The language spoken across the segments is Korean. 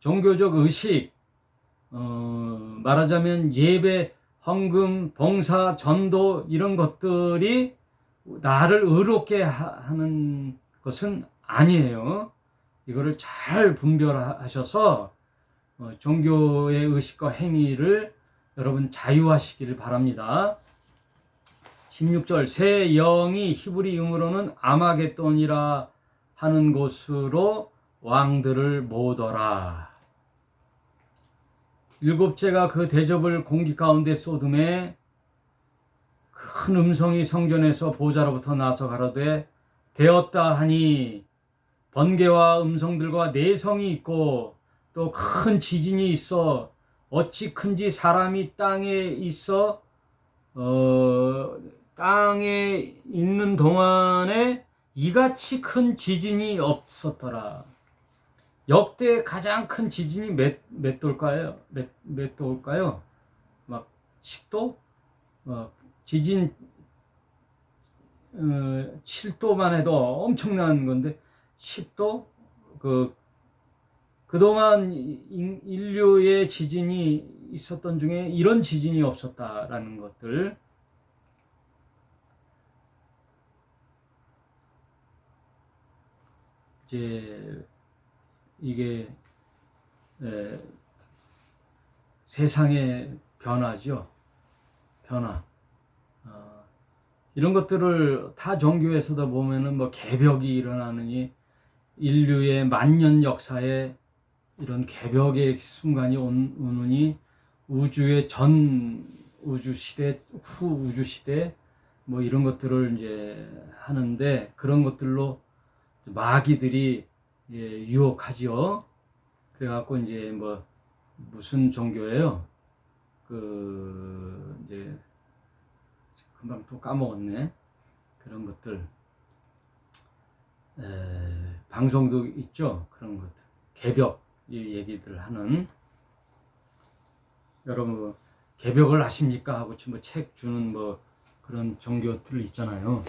종교적 의식, 어, 말하자면 예배, 헌금, 봉사, 전도 이런 것들이 나를 의롭게 하- 하는 것은 아니에요. 이거를 잘 분별하셔서 어, 종교의 의식과 행위를 여러분 자유하시기를 바랍니다. 16절 새 영이 히브리 음으로는 아마겟돈이라 하는 곳으로 왕들을 모더라. 일곱째가 그 대접을 공기 가운데 쏟음에 큰 음성이 성전에서 보좌로부터 나서 가로되 되었다 하니 번개와 음성들과 내성이 있고 또 큰 지진이 있어 어찌 큰지 사람이 땅에 있어 어, 땅에 있는 동안에 이같이 큰 지진이 없었더라. 역대 가장 큰 지진이 몇, 몇 도일까요? 몇, 몇 도일까요? 막 10도? 어, 지진 어, 7도만 해도 엄청난 건데 10도? 그 그동안 인- 인류의 지진이 있었던 중에 이런 지진이 없었다라는 것들 이제 이게 에, 세상의 변화죠. 변화. 어, 이런 것들을 타 종교에서도 보면은 뭐 개벽이 일어나느니 인류의 만년 역사에 이런 개벽의 순간이 온, 오느니 우주의 전 우주 시대, 후 우주 시대 뭐 이런 것들을 이제 하는데 그런 것들로 마귀들이 예, 유혹하지요. 그래갖고 이제 뭐 무슨 종교예요? 그 이제 금방 또 까먹었네. 그런 것들 에, 방송도 있죠. 그런 것들 개벽 이 얘기들 하는 여러분 뭐 개벽을 하십니까 하고 뭐책 주는 뭐 그런 종교들 있잖아요.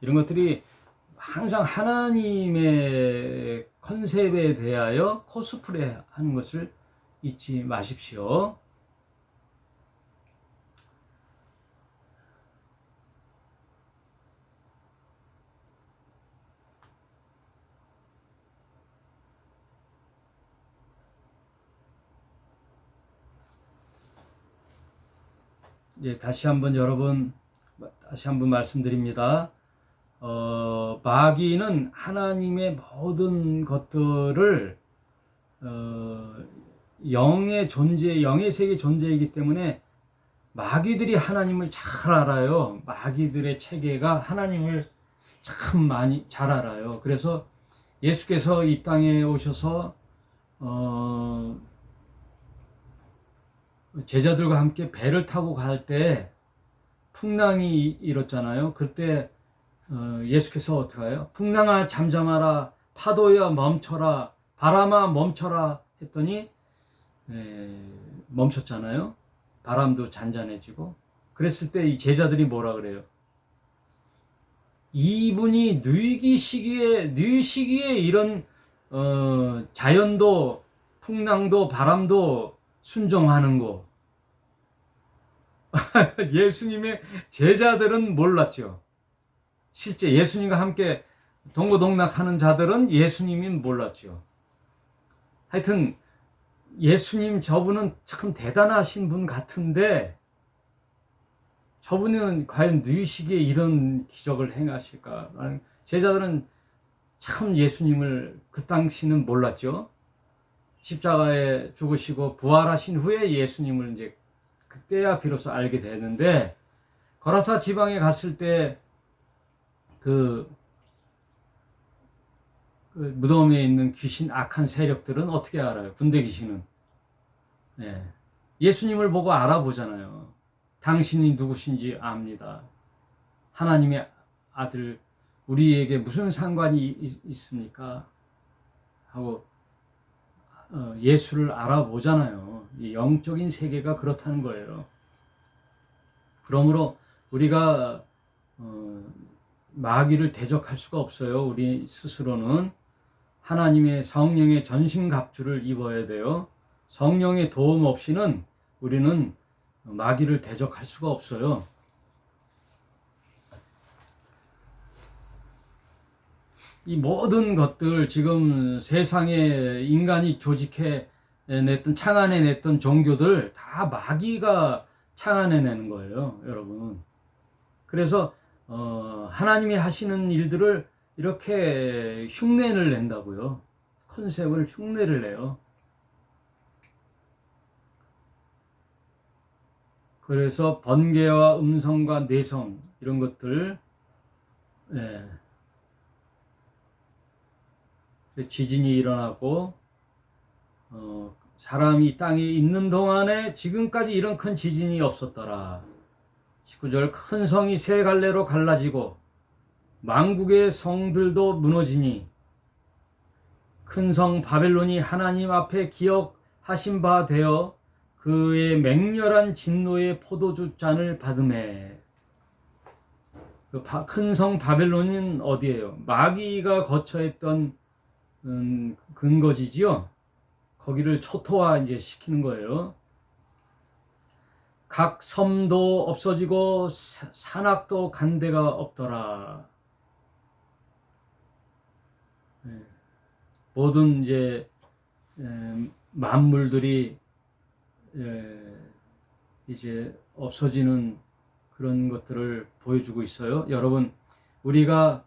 이런 것들이 항상 하나님의 컨셉에 대하여 코스프레 하는 것을 잊지 마십시오. 이제 다시 한번 여러분 다시 한번 말씀드립니다. 어, 마귀는 하나님의 모든 것들을 어, 영의 존재, 영의 세계 존재이기 때문에 마귀들이 하나님을 잘 알아요. 마귀들의 체계가 하나님을 참 많이 잘 알아요. 그래서 예수께서 이 땅에 오셔서 어, 제자들과 함께 배를 타고 갈 때 풍랑이 일었잖아요. 그때 어, 예수께서 해요? 풍랑아 잠잠하라 파도야 멈춰라 바람아 멈춰라 했더니 에, 멈췄잖아요. 바람도 잔잔해지고 그랬을 때 이 제자들이 뭐라 그래요? 이분이 뉘기 시기에 뉘 시기에 이런 어, 자연도 풍랑도 바람도 순종하는 거. 예수님의 제자들은 몰랐죠. 실제 예수님과 함께 동고동락하는 자들은 예수님이 몰랐죠. 하여튼 예수님 저분은 참 대단하신 분 같은데 저분은 과연 누이시기에 이런 기적을 행하실까? 제자들은 참 예수님을 그 당시는 몰랐죠. 십자가에 죽으시고 부활하신 후에 예수님을 이제 그때야 비로소 알게 되는데 거라사 지방에 갔을 때 그, 그 무덤에 있는 귀신 악한 세력들은 어떻게 알아요? 군대 귀신은 예. 예수님을 보고 알아보잖아요. 당신이 누구신지 압니다. 하나님의 아들 우리에게 무슨 상관이 있, 있습니까? 하고 어, 예수를 알아보잖아요. 이 영적인 세계가 그렇다는 거예요. 그러므로 우리가 어, 마귀를 대적할 수가 없어요. 우리 스스로는 하나님의 성령의 전신갑주를 입어야 돼요. 성령의 도움 없이는 우리는 마귀를 대적할 수가 없어요. 이 모든 것들 지금 세상에 인간이 조직해 냈던 창안해 냈던 종교들 다 마귀가 창안해 내는 거예요, 여러분. 그래서 어, 하나님이 하시는 일들을 이렇게 흉내를 낸다고요. 컨셉을 흉내를 내요. 그래서 번개와 음성과 내성 이런 것들 예. 지진이 일어나고 어, 사람이 땅에 있는 동안에 지금까지 이런 큰 지진이 없었더라. 19절 큰 성이 세 갈래로 갈라지고 망국의 성들도 무너지니 큰 성 바벨론이 하나님 앞에 기억하신 바 되어 그의 맹렬한 진노의 포도주 잔을 받음에 그 큰 성 바벨론은 어디예요? 마귀가 거처했던 음, 근거지지요. 거기를 초토화 이제 시키는 거예요. 각 섬도 없어지고 산악도 간 데가 없더라. 네. 모든 이제 만물들이 이제 없어지는 그런 것들을 보여주고 있어요. 여러분, 우리가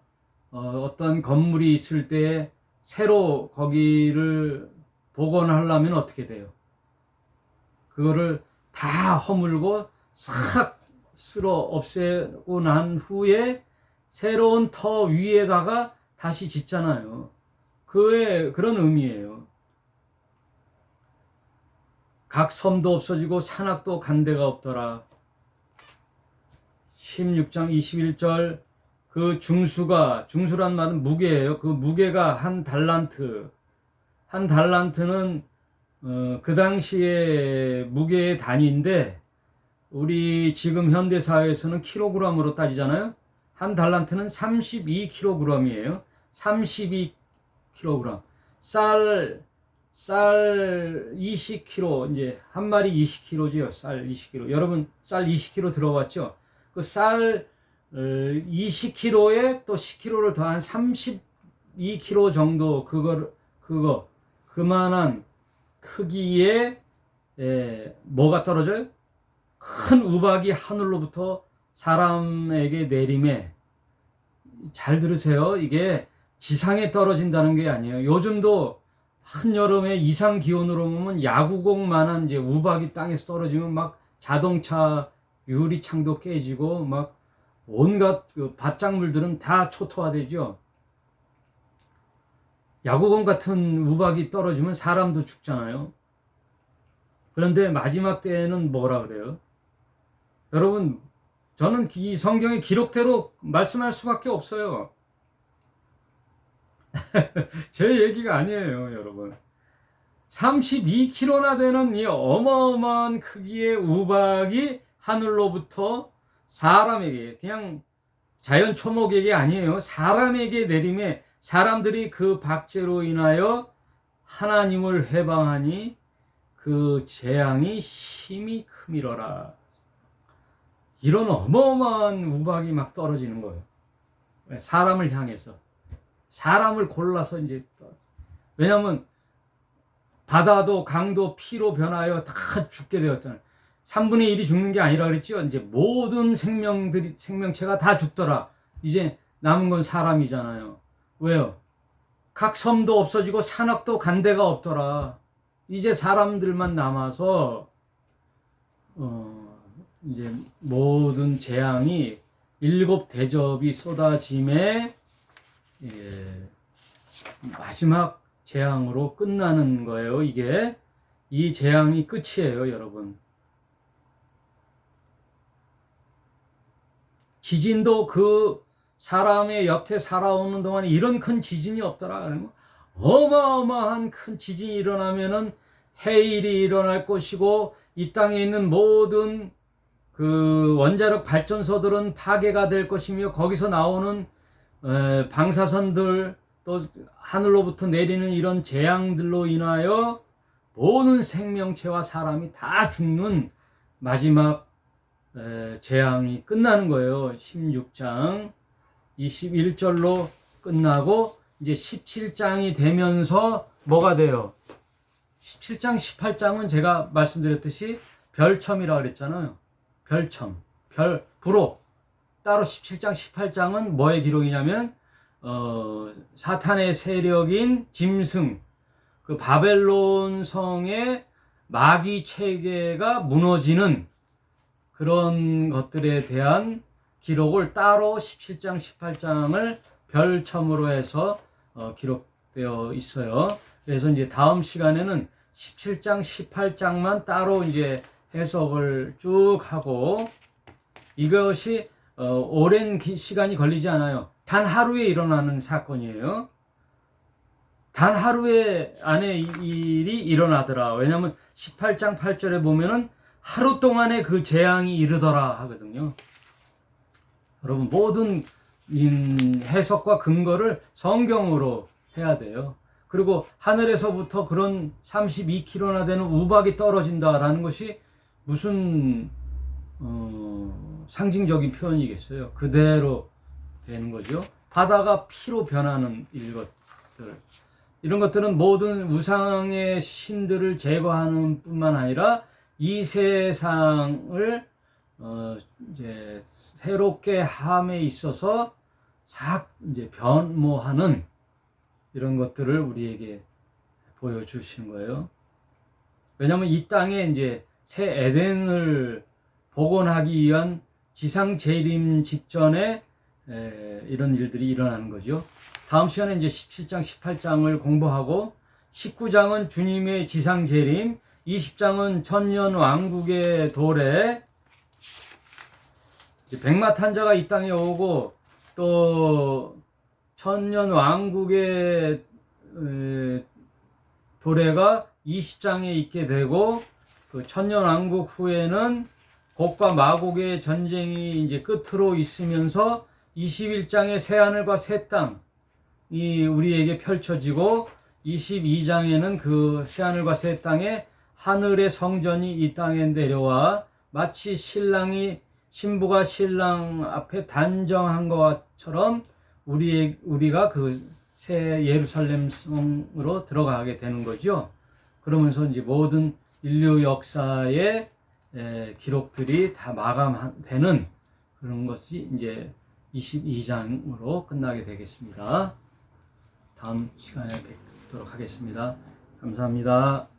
어, 어떤 건물이 있을 때 새로 거기를 복원하려면 어떻게 돼요? 그거를 다 허물고 싹 쓸어 없애고 난 후에 새로운 터 위에다가 다시 짓잖아요. 그의 그런 의미예요. 각 섬도 없어지고 산악도 간 데가 없더라. 16장 21절 그 중수가 중수란 말은 무게예요. 그 무게가 한 달란트. 한 달란트는 어, 그 당시에 무게의 단위인데 우리 지금 현대 사회에서는 킬로그램으로 따지잖아요. 한 달란트는 32kg이에요. 32kg. 쌀, 쌀 20kg, 이제 한 마리 20kg지요. 쌀 20kg. 여러분, 쌀 20kg 들어봤죠? 그 쌀 20kg에 또 10kg를 더한 32kg 정도, 그거, 그거, 그만한 크기의 에, 뭐가 떨어져요? 큰 우박이 하늘로부터 사람에게 내림에 잘 들으세요. 이게 지상에 떨어진다는 게 아니에요. 요즘도 한여름에 이상 기온으로 보면 야구공만한 이제 우박이 땅에서 떨어지면 막 자동차 유리창도 깨지고 막 온갖 그 밭작물들은 다 초토화되죠. 야구공 같은 우박이 떨어지면 사람도 죽잖아요. 그런데 마지막 때에는 뭐라 그래요? 여러분, 저는 이 성경의 기록대로 말씀할 수밖에 없어요. 제 얘기가 아니에요, 여러분. 32kg나 되는 이 어마어마한 크기의 우박이 하늘로부터 사람에게, 그냥 자연 초목에게 아니에요. 사람에게 내림에 사람들이 그 박제로 인하여 하나님을 해방하니 그 재앙이 심히 크미러라. 이런 어마어마한 우박이 막 떨어지는 거예요. 사람을 향해서. 사람을 골라서 이제 왜냐하면 바다도 강도 피로 변하여 다 죽게 되었잖아요. 3분의 1이 죽는 게 아니라 그랬죠. 이제 모든 생명들이 생명체가 다 죽더라. 이제 남은 건 사람이잖아요. 왜요? 각 섬도 없어지고 산악도 간 데가 없더라. 이제 사람들만 남아서 어 이제 모든 재앙이 일곱 대접이 쏟아짐에 예, 마지막 재앙으로 끝나는 거예요. 이게 이 재앙이 끝이에요, 여러분. 지진도 그 사람의 여태 살아오는 동안에 이런 큰 지진이 없더라. 어마어마한 큰 지진이 일어나면은 해일이 일어날 것이고 이 땅에 있는 모든 그 원자력 발전소들은 파괴가 될 것이며 거기서 나오는 방사선들 또 하늘로부터 내리는 이런 재앙들로 인하여 모든 생명체와 사람이 다 죽는 마지막 에, 재앙이 끝나는 거예요. 16장 21절로 끝나고 이제 17장이 되면서 뭐가 돼요? 17장, 18장은 제가 말씀드렸듯이 별첨이라 그랬잖아요. 별첨, 별, 부록. 따로 17장, 18장은 뭐의 기록이냐면, 어, 사탄의 세력인 짐승, 그 바벨론 성의 마귀 체계가 무너지는 그런 것들에 대한 기록을 따로 17장, 18장을 별첨으로 해서 어, 기록되어 있어요. 그래서 이제 다음 시간에는 17장, 18장만 따로 이제 해석을 쭉 하고 이것이 어, 오랜 기- 시간이 걸리지 않아요. 단 하루에 일어나는 사건이에요. 단 하루에 안에 이 일이 일어나더라. 왜냐하면 18장 8절에 보면은 하루 동안에 그 재앙이 이르더라 하거든요. 여러분 모든 인 해석과 근거를 성경으로 해야 돼요. 그리고 하늘에서부터 그런 32km나 되는 우박이 떨어진다라는 것이 무슨 어, 상징적인 표현이겠어요. 그대로 되는 거죠. 바다가 피로 변하는 이것들 이런 것들은 모든 우상의 신들을 제거하는 뿐만 아니라 이 세상을 어, 이제 새롭게 함에 있어서 싹 이제 변모하는 이런 것들을 우리에게 보여주시는 거예요. 왜냐하면 이 땅에 이제 새 에덴을 복원하기 위한 지상 재림 직전에 에, 이런 일들이 일어나는 거죠. 다음 시간에 이제 17장, 18장을 공부하고 19장은 주님의 지상 재림, 20장은 천년 왕국의 도래, 백마 탄자가 이 땅에 오고 또 천년 왕국의 에, 도래가 20장에 있게 되고 그 천년 왕국 후에는 곡과 마곡의 전쟁이 이제 끝으로 있으면서 21장의 새 하늘과 새 땅이 우리에게 펼쳐지고 22장에는 그 새 하늘과 새 땅에 하늘의 성전이 이 땅에 내려와 마치 신랑이 신부가 신랑 앞에 단정한 것처럼 우리 우리가 그 새 예루살렘 성으로 들어가게 되는 거죠. 그러면서 이제 모든 인류 역사의 에, 기록들이 다 마감되는 그런 것이 이제 22장으로 끝나게 되겠습니다. 다음 시간에 뵙도록 하겠습니다. 감사합니다.